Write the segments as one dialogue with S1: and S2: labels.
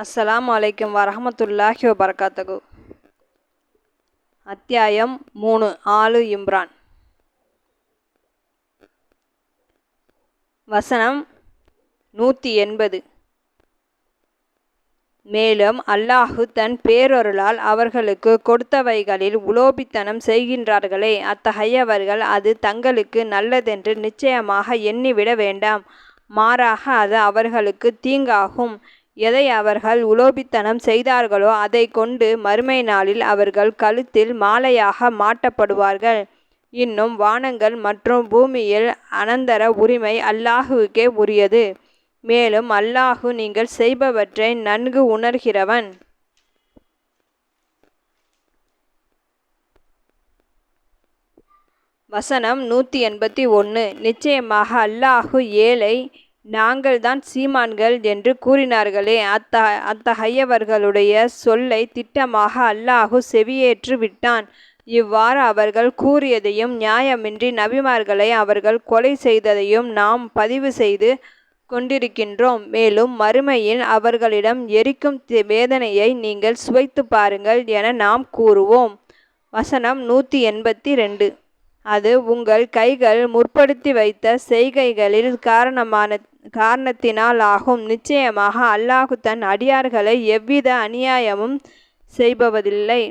S1: அஸ்ஸலாம் அலைக்கும் வரஹமத்துல்லாஹி வபரகாத்தகு அத்தியாயம் மூணு ஆலு இம்ரான். வசனம் நூற்றி எண்பது. மேலும் அல்லாஹு தன் பேரொருளால் அவர்களுக்கு கொடுத்தவைகளில் உலோபித்தனம் செய்கின்றார்களே அத்தகையவர்கள் அது தங்களுக்கு நல்லதென்று நிச்சயமாக எண்ணிவிட வேண்டாம். மாறாக அது அவர்களுக்கு தீங்காகும். எதை அவர்கள் உலோபித்தனம் செய்தார்களோ அதை கொண்டு மறுமை நாளில் அவர்கள் கழுத்தில் மாலையாக மாட்டப்படுவார்கள். இன்னும் வானங்கள் மற்றும் பூமியில் அனந்தர உரிமை அல்லாஹுவுக்கே உரியது. மேலும் அல்லாஹு நீங்கள் செய்பவற்றை நன்கு உணர்கிறவன். வசனம் நூற்றி எண்பத்தி ஒன்று நிச்சயமாக அல்லாஹு ஏழை நாங்கள்தான் சீமான்கள் என்று கூறினார்களே அத்த அத்தகையவர்களுடைய சொல்லை திட்டமாக அல்லாஹு செவியேற்று விட்டான். இவ்வாறு அவர்கள் கூறியதையும் நியாயமின்றி நபிமார்களை அவர்கள் கொலை செய்ததையும் நாம் பதிவு செய்து கொண்டிருக்கின்றோம். மேலும் மறுமையில் அவர்களிடம் எரிக்கும் வேதனையை நீங்கள் சுவைத்து பாருங்கள் என நாம் கூறுவோம். வசனம் நூற்றி எண்பத்தி ரெண்டு. அது உங்கள் கைகள் முற்படுத்தி வைத்த செய்கைகளில் காரணமான காரணத்தினால் ஆகும் நிச்சயமாக அல்லாஹு தன் அடியார்களை எவ்வித அநியாயமும் செய்பவதில்லை.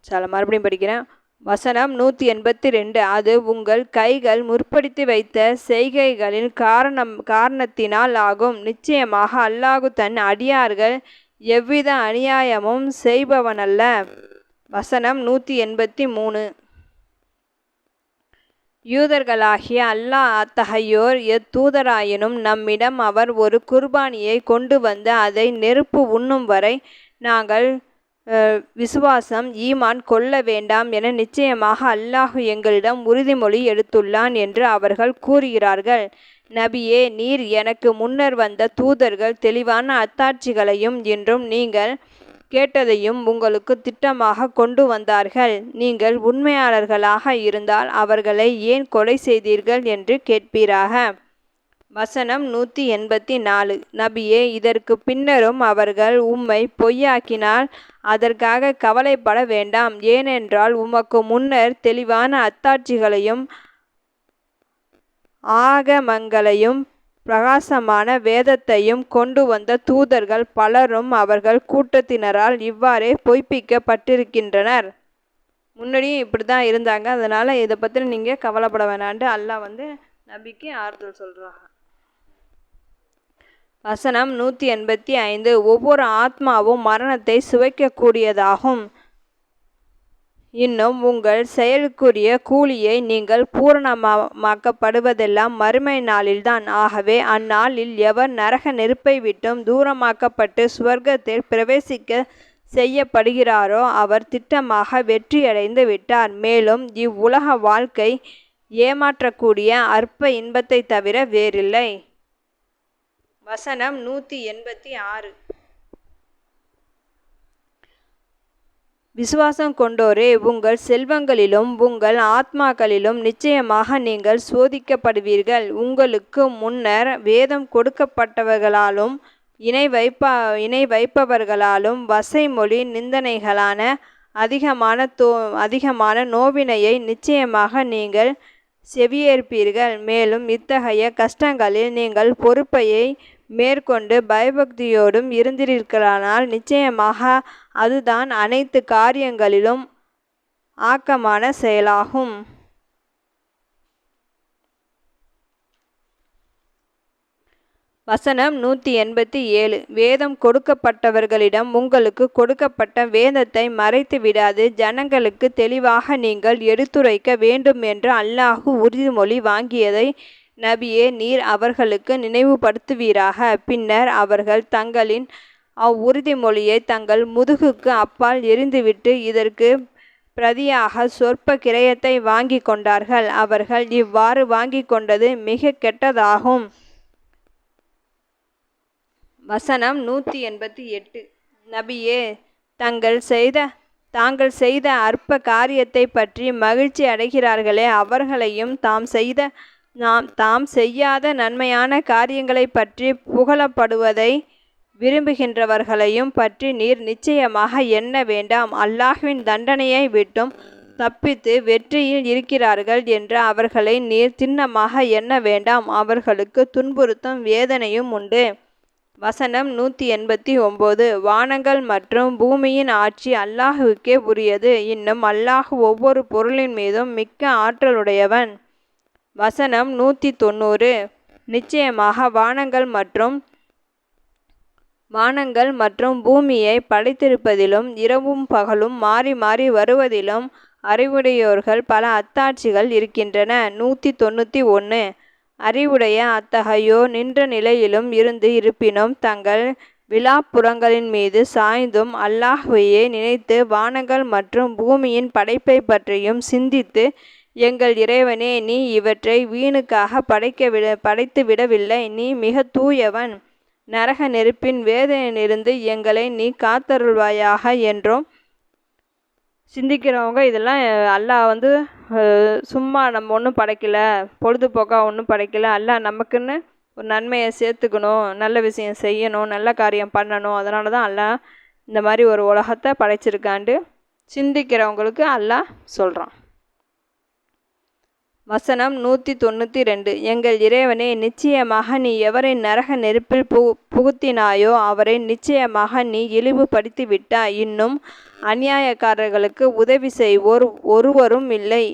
S1: சில மறுபடியும் படிக்கிறேன். வசனம் நூற்றி எண்பத்தி ரெண்டு அது உங்கள் கைகள் முற்படுத்தி வைத்த செய்கைகளின் காரணம் காரணத்தினால் ஆகும் நிச்சயமாக அல்லாஹு தன் அடியார்கள் எவ்வித அநியாயமும் செய்பவனல்ல. வசனம் நூற்றி எண்பத்தி மூணு. யூதர்களாகிய அல்லாஹ் அத்தகையோர் எத்தூதராயினும் நம்மிடம் அவர் ஒரு குர்பானியை கொண்டு வந்து அதை நெருப்பு உண்ணும் வரை நாங்கள் விசுவாசம் ஈமான் கொள்ள வேண்டாம் என நிச்சயமாக அல்லாஹு எங்களிடம் உறுதிமொழி எடுத்துள்ளான் என்று அவர்கள் கூறுகிறார்கள். நபியே நீர் எனக்கு முன்னர் வந்த தூதர்கள் தெளிவான அத்தாட்சிகளையும் என்றும் நீங்கள் கேட்டதையும் உங்களுக்கு திட்டமாக கொண்டு வந்தார்கள். நீங்கள் உண்மையாளர்களாக இருந்தால் அவர்களை ஏன் கொலை செய்தீர்கள் என்று கேட்பீராக? வசனம் நூற்றி எண்பத்தி நாலு நபியே இதற்கு பின்னரும் அவர்கள் உம்மை பொய்யாக்கினால் அதற்காக கவலைப்பட வேண்டாம். ஏனென்றால் உமக்கு முன்னர் தெளிவான அத்தாட்சிகளையும் ஆகமங்களையும் பிரகாசமான வேதத்தையும் கொண்டு வந்த தூதர்கள் பலரும் அவர்கள் கூட்டத்தினரால் இவ்வாறே பொய்ப்பிக்கப்பட்டிருக்கின்றனர். முன்னாடியும் இப்படி தான் இருந்தாங்க. அதனால் இதை பற்றி நீங்கள் கவலைப்பட வேணான்ட்டு அல்லாஹ் வந்து நபிக்கு ஆறுதல் சொல்கிறாங்க வசனம் நூற்றி எண்பத்தி ஐந்து ஒவ்வொரு ஆத்மாவும் மரணத்தை சுவைக்கக்கூடியதாகும். இன்னும் உங்கள் செயலுக்குரிய கூலியை நீங்கள் பூரணமாக்கப்படுவதெல்லாம் மறுமை நாளில்தான். ஆகவே அந்நாளில் எவர் நரக நெருப்பை விட்டும் தூரமாக்கப்பட்டு சுவர்க்கத்தில் பிரவேசிக்க செய்யப்படுகிறாரோ அவர் திட்டமாக வெற்றியடைந்து விட்டார். மேலும் இவ்வுலக வாழ்க்கை ஏமாற்றக்கூடிய அற்ப இன்பத்தை தவிர வேறில்லை. வசனம் நூற்றி எண்பத்தி ஆறு. விசுவாசம் கொண்டோரே உங்கள் செல்வங்களிலும் உங்கள் ஆத்மாக்களிலும் நிச்சயமாக நீங்கள் சோதிக்கப்படுவீர்கள். உங்களுக்கு முன்னர் வேதம் கொடுக்கப்பட்டவர்களாலும் இணை வைப்ப இணை வைப்பவர்களாலும் வசைமொழி நிந்தனைகளான அதிகமான தோ அதிகமான நோவினையை நிச்சயமாக நீங்கள் செவியேற்பீர்கள். மேலும் இத்தகைய கஷ்டங்களில் நீங்கள் பொறுப்பையை மேற்கொண்டு பயபக்தியோடும் இருந்தீர்களானால் நிச்சயமாக அதுதான் அனைத்து காரியங்களிலும் ஆக்கமான செயலாகும். வசனம் நூற்றி எண்பத்தி ஏழு. வேதம் கொடுக்கப்பட்டவர்களிடம் உங்களுக்கு கொடுக்கப்பட்ட வேதத்தை மறைத்து விடாது. ஜனங்களுக்கு தெளிவாக நீங்கள் எடுத்துரைக்க வேண்டும் என்று அல்லாஹு உறுதிமொழி வாங்கியதை நபியே நீர் அவர்களுக்கு நினைவுபடுத்துவீராக. பின்னர் அவர்கள் தங்களின் அவ்வுறுதிமொழியை தங்கள் முதுகுக்கு அப்பால் எரிந்துவிட்டு இதற்கு பிரதியாக சொற்ப கிரயத்தை வாங்கி கொண்டார்கள். அவர்கள் இவ்வாறு வாங்கி கொண்டது மிக கெட்டதாகும். வசனம் நூற்றி எண்பத்தி எட்டு. நபியே தங்கள் செய்த தாங்கள் செய்த அற்ப காரியத்தை பற்றி மகிழ்ச்சி அடைகிறார்களே அவர்களையும் தாம் செய்த நாம் தாம் செய்யாத நன்மையான காரியங்களை பற்றி புகழப்படுவதை விரும்புகின்றவர்களையும் பற்றி நீர் நிச்சயமாக எண்ண வேண்டாம். அல்லாஹ்வின் தண்டனையை விட்டும் தப்பித்து வெற்றியில் இருக்கிறார்கள் என்று அவர்களை நீர் திண்ணமாக எண்ண வேண்டாம். அவர்களுக்கு துன்புறுத்தும் வேதனையும் உண்டு. வசனம் நூற்றி எண்பத்தி ஒம்பது. வானங்கள் மற்றும் பூமியின் ஆட்சி அல்லாஹுக்கே உரியது. இன்னும் அல்லாஹ் ஒவ்வொரு பொருளின் மீதும் மிக்க ஆற்றலுடையவன். வசனம் நூற்றி தொண்ணூறு நிச்சயமாக வானங்கள் மற்றும் வானங்கள் மற்றும் பூமியை படைத்திருப்பதிலும் இரவும் பகலும் மாறி மாறி வருவதிலும் அறிவுடையோர்கள் பல அத்தாட்சிகள் இருக்கின்றன. நூற்றி தொண்ணூற்றி ஒன்று அறிவுடைய அத்தகையோ நின்ற நிலையிலும் இருந்து இருப்பினும் தங்கள் விழாப்புறங்களின் மீது சாய்ந்தும் அல்லாஹ்வையே நினைத்து வானங்கள் மற்றும் பூமியின் படைப்பை பற்றியும் சிந்தித்து எங்கள் இறைவனே நீ இவற்றை வீணுக்காக படைக்க விட படைத்து விடவில்லை. நீ மிக தூயவன். நரக நெருப்பின் வேதனையிலிருந்து எங்களை நீ காத்தருள்வாயாக என்றும் சிந்திக்கிறவங்க இதெல்லாம் அல்லாஹ் வந்து சும்மா நம்ம ஒன்றும் படைக்கல பொழுதுபோக்காக ஒன்றும் படைக்கல. அல்லாஹ் நமக்குன்னு ஒரு நன்மையை சேர்த்துக்கணும் நல்ல விஷயம் செய்யணும் நல்ல காரியம் பண்ணணும். அதனால தான் அல்லாஹ் இந்த மாதிரி ஒரு உலகத்தை படைச்சிருக்காண்டு சிந்திக்கிறவங்களுக்கு அல்லாஹ் சொல்கிறான் வசனம் நூற்றி தொண்ணூற்றி ரெண்டு. எங்கள் இறைவனே நிச்சயமாக நீ எவரை நரக நெருப்பில் பு புகுத்தினாயோ அவரை நிச்சயமாக நீ இழிவுபடுத்தி விட்டாய். இன்னும் அநியாயக்காரர்களுக்கு உதவி செய்வோர் ஒருவரும் இல்லை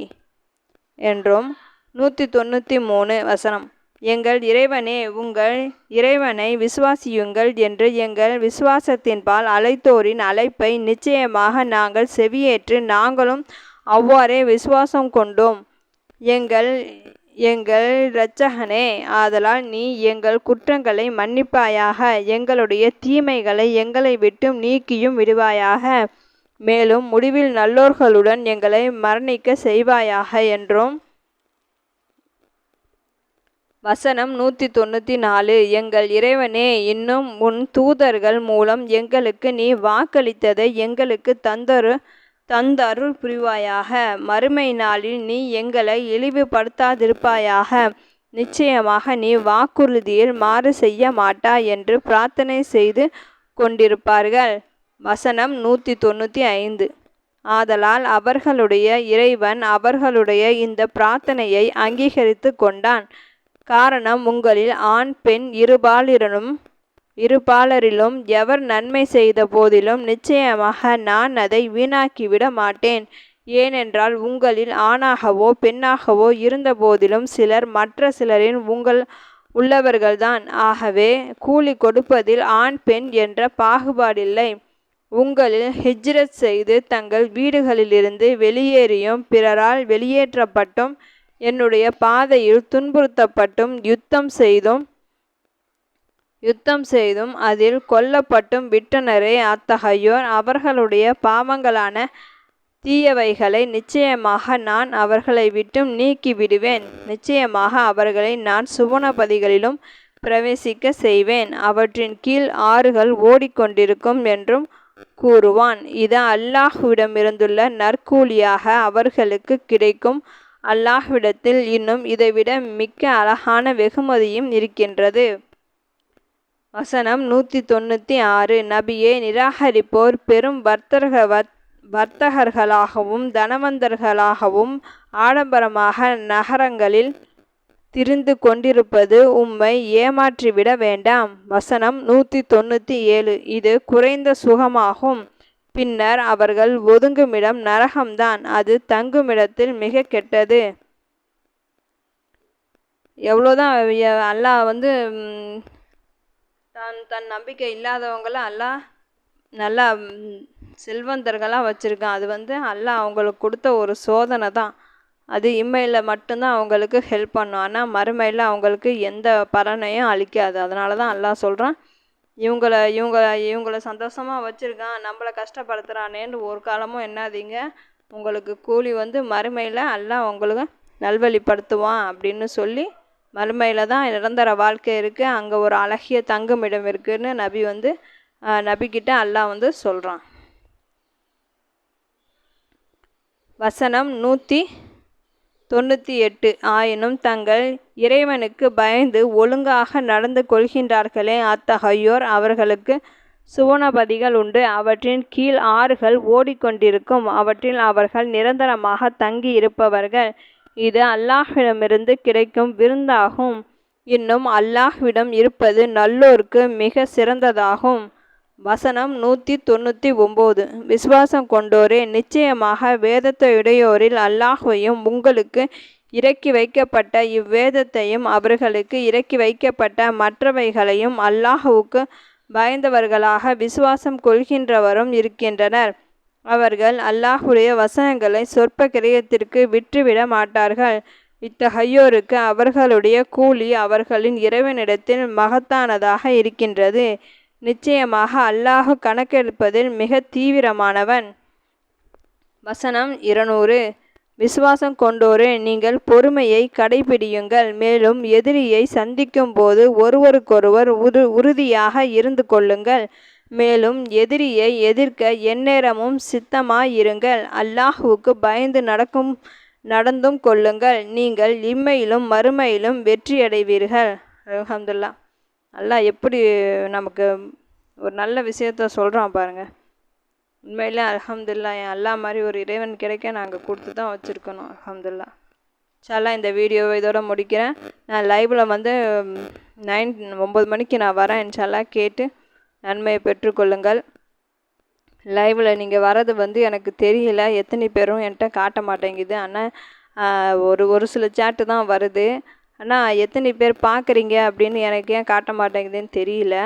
S1: என்றும் நூற்றி தொண்ணூற்றி மூணு வசனம். எங்கள் இறைவனே உங்கள் இறைவனை விசுவாசியுங்கள் என்று எங்கள் விசுவாசத்தின்பால் அழைத்தோரின் அழைப்பை நிச்சயமாக நாங்கள் செவியேற்று நாங்களும் அவ்வாறே விசுவாசம் கொண்டோம். எங்கள் எங்கள் இரட்சகனே ஆதலால் நீ எங்கள் குற்றங்களை மன்னிப்பாயாக எங்களுடைய தீமைகளை எங்களை விட்டும் நீக்கியும் விடுவாயாக. மேலும் முடிவில் நல்லோர்களுடன் எங்களை மரணிக்க செய்வாயாக என்றும். வசனம் நூற்றி தொண்ணூற்றி நாலு எங்கள் இறைவனே இன்னும் உன் தூதர்கள் மூலம் எங்களுக்கு நீ வாக்களித்ததை எங்களுக்கு தந்தரு. தந்தருள் புரிவாயாக. மறுமை நாளில் நீ எங்களை இழிவுபடுத்தாதிருப்பாயாக. நிச்சயமாக நீ வாக்குறுதியில் மாறு செய்ய மாட்டாய் என்று பிரார்த்தனை செய்து கொண்டிருப்பார்கள். வசனம் நூற்றி தொண்ணூற்றி ஐந்து. ஆதலால் அவர்களுடைய இறைவன் அவர்களுடைய இந்த பிரார்த்தனையை அங்கீகரித்து கொண்டான். காரணம் உங்களில் ஆண் பெண் இருபாலிரனும் இருபாலரிலும் எவர் நன்மை செய்த போதிலும் நிச்சயமாக நான் அதை வீணாக்கிவிட மாட்டேன். ஏனென்றால் உங்களில் ஆணாகவோ பெண்ணாகவோ இருந்த போதிலும் சிலர் மற்ற சிலரின் உங்கள் உள்ளவர்கள்தான். ஆகவே கூலி கொடுப்பதில் ஆண் பெண் என்ற பாகுபாடில்லை. உங்களில் ஹிஜ்ரத் செய்து தங்கள் வீடுகளிலிருந்து வெளியேறியும் பிறரால் வெளியேற்றப்பட்டும் என்னுடைய பாதையில் துன்புறுத்தப்பட்டும் யுத்தம் செய்தும் யுத்தம் செய்தும் அதில் கொல்லப்பட்டும் விட்டனரே அத்தகையோர் அவர்களுடைய பாவங்களான தீயவைகளை நிச்சயமாக நான் அவர்களை விட்டும் நீக்கி விடுவேன் நிச்சயமாக அவர்களை நான் சுவனபதிகளிலும் பிரவேசிக்க செய்வேன். அவற்றின் கீழ் ஆறுகள் ஓடிக்கொண்டிருக்கும் என்றும் கூறுவான். இது அல்லாஹ்விடமிருந்துள்ள நற்கூலியாக அவர்களுக்கு கிடைக்கும். அல்லாஹ்விடத்தில் இன்னும் இதைவிட மிக்க அழகான வெகுமதியும் இருக்கின்றது. வசனம் நூற்றி தொண்ணூற்றி ஆறு நபியை நிராகரிப்போர் பெரும் வர்த்தக வர்த்தகர்களாகவும் தனவந்தர்களாகவும் ஆடம்பரமாக நகரங்களில் திரிந்து கொண்டிருப்பது உம்மை ஏமாற்றிவிட வேண்டாம். வசனம் நூற்றி தொண்ணூற்றி ஏழு இது குறைந்த சுகமாகும். பின்னர் அவர்கள் ஒதுங்குமிடம் நரகம்தான். அது தங்குமிடத்தில் மிக கெட்டது. எவ்வளோதான் அல்லாஹ் வந்து தன் தன் நம்பிக்கை இல்லாதவங்கள அல்லாஹ் நல்லா செல்வந்தர்களாக வச்சுருக்கான். அது வந்து அல்லாஹ் அவங்களுக்கு கொடுத்த ஒரு சோதனை தான். அது இம்மையில் மட்டும்தான் அவங்களுக்கு ஹெல்ப் பண்ணும். ஆனால் மறுமையில் அவங்களுக்கு எந்த பலனையும் அளிக்காது. அதனால தான் அல்லாஹ் சொல்கிறான் இவங்கள இவங்க இவங்கள சந்தோஷமாக வச்சுருக்கான். நம்மளை கஷ்டப்படுத்துகிறானேன்னு ஒரு காலமும் என்னாதீங்க உங்களுக்கு கூலி வந்து மறுமையில் எல்லாம் உங்களுக்கு நல்வழிப்படுத்துவான் அப்படின்னு சொல்லி மறுமையில் தான் நிரந்தர வாழ்க்கை இருக்குது அங்கே ஒரு அழகிய தங்குமிடம் இருக்குதுன்னு நபி வந்து நபிக்கிட்ட அல்லாஹ் வந்து சொல்கிறான் வசனம் நூற்றி தொண்ணூற்றி எட்டு. ஆயினும் தங்கள் இறைவனுக்கு பயந்து ஒழுங்காக நடந்து கொள்கின்றார்களே அத்தகையோர் அவர்களுக்கு சுவனபதிகள் உண்டு. அவற்றின் கீழ் ஆறுகள் ஓடிக்கொண்டிருக்கும். அவற்றில் அவர்கள் நிரந்தரமாக தங்கி இருப்பவர்கள் இது அல்லாஹ்விடமிருந்து கிடைக்கும் விருந்தாகும். இன்னும் அல்லாஹ்விடம் இருப்பது நல்லோர்க்கு மிக சிறந்ததாகும். வசனம் நூற்றி தொண்ணூற்றி ஒம்பது. விசுவாசம் கொண்டோரே நிச்சயமாக வேதத்தையுடையோரில் அல்லாஹ்வையும் உங்களுக்கு இறக்கி வைக்கப்பட்ட இவ்வேதத்தையும் அவர்களுக்கு இறக்கி வைக்கப்பட்ட மற்றவைகளையும் அல்லாஹுவுக்கு பயந்தவர்களாக விசுவாசம் கொள்கின்றவரும் இருக்கின்றனர். அவர்கள் அல்லாஹுடைய வசனங்களை சொற்ப கிரயத்திற்கு விற்றுவிட மாட்டார்கள். இத்தகையோருக்கு அவர்களுடைய கூலி அவர்களின் இறைவனிடத்தில் மகத்தானதாக இருக்கின்றது. நிச்சயமாக அல்லாஹு கணக்கெடுப்பதில் மிக தீவிரமானவன். வசனம் இருநூறு. விசுவாசம் கொண்டோரே நீங்கள் பொறுமையை கடைபிடியுங்கள். மேலும் எதிரியை சந்திக்கும் போது ஒருவருக்கொருவர் உரு உறுதியாக இருந்து கொள்ளுங்கள். மேலும் எதிரியை எதிர்க்க எந்நேரமும் சித்தமாயிருங்கள் அல்லாஹுவுக்கு பயந்து நடக்கும் நடந்தும் கொள்ளுங்கள். நீங்கள் இம்மையிலும் மறுமையிலும் வெற்றியடைவீர்கள். அலமதுல்லா அல்லாஹ் எப்படி நமக்கு ஒரு நல்ல விஷயத்த சொல்கிறான் பாருங்கள் உண்மையிலே அலமதுல்லா என் அல்லா மாதிரி ஒரு இறைவன் கிடைக்க நாங்கள் கொடுத்து தான் வச்சுருக்கணும். அலமதுல்லா சாலா இந்த வீடியோவை இதோடு முடிக்கிறேன். நான் லைவில் வந்து நைன் ஒம்பது மணிக்கு நான் வரேன். இன்ஷால்லா கேட்டு நன்மையை பெற்றுக்கொள்ளுங்கள் லைவில் நீங்கள் வர்றது வந்து எனக்கு தெரியல. எத்தனை பேரும் என்கிட்ட காட்ட மாட்டேங்குது. ஆனால் ஒரு ஒரு சில சேட்டு தான் வருது. ஆனால் எத்தனை பேர் பார்க்குறீங்க அப்படின்னு எனக்கு ஏன் காட்ட மாட்டேங்குதுன்னு தெரியல.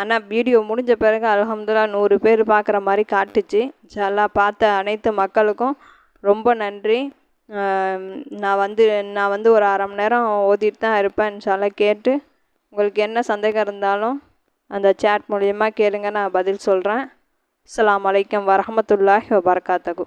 S1: ஆனால் வீடியோ முடிஞ்ச பிறகு அலமதுல்லா நூறு பேர் பார்க்குற மாதிரி காட்டுச்சு. இன்ஷால்லா பார்த்த அனைத்து மக்களுக்கும் ரொம்ப நன்றி. நான் வந்து நான் வந்து ஒரு அரை மணி நேரம் ஓதிட்டு தான் இருப்பேன். இன்ஷால்லா கேட்டு உங்களுக்கு என்ன சந்தேகம் இருந்தாலும் அந்த சேட் மூலியமாக கேளுங்க நான் பதில் சொல்கிறேன் அஸ்லாம் வலைக்கம் வரமத்துல்லாஹி வபரகாத்தகு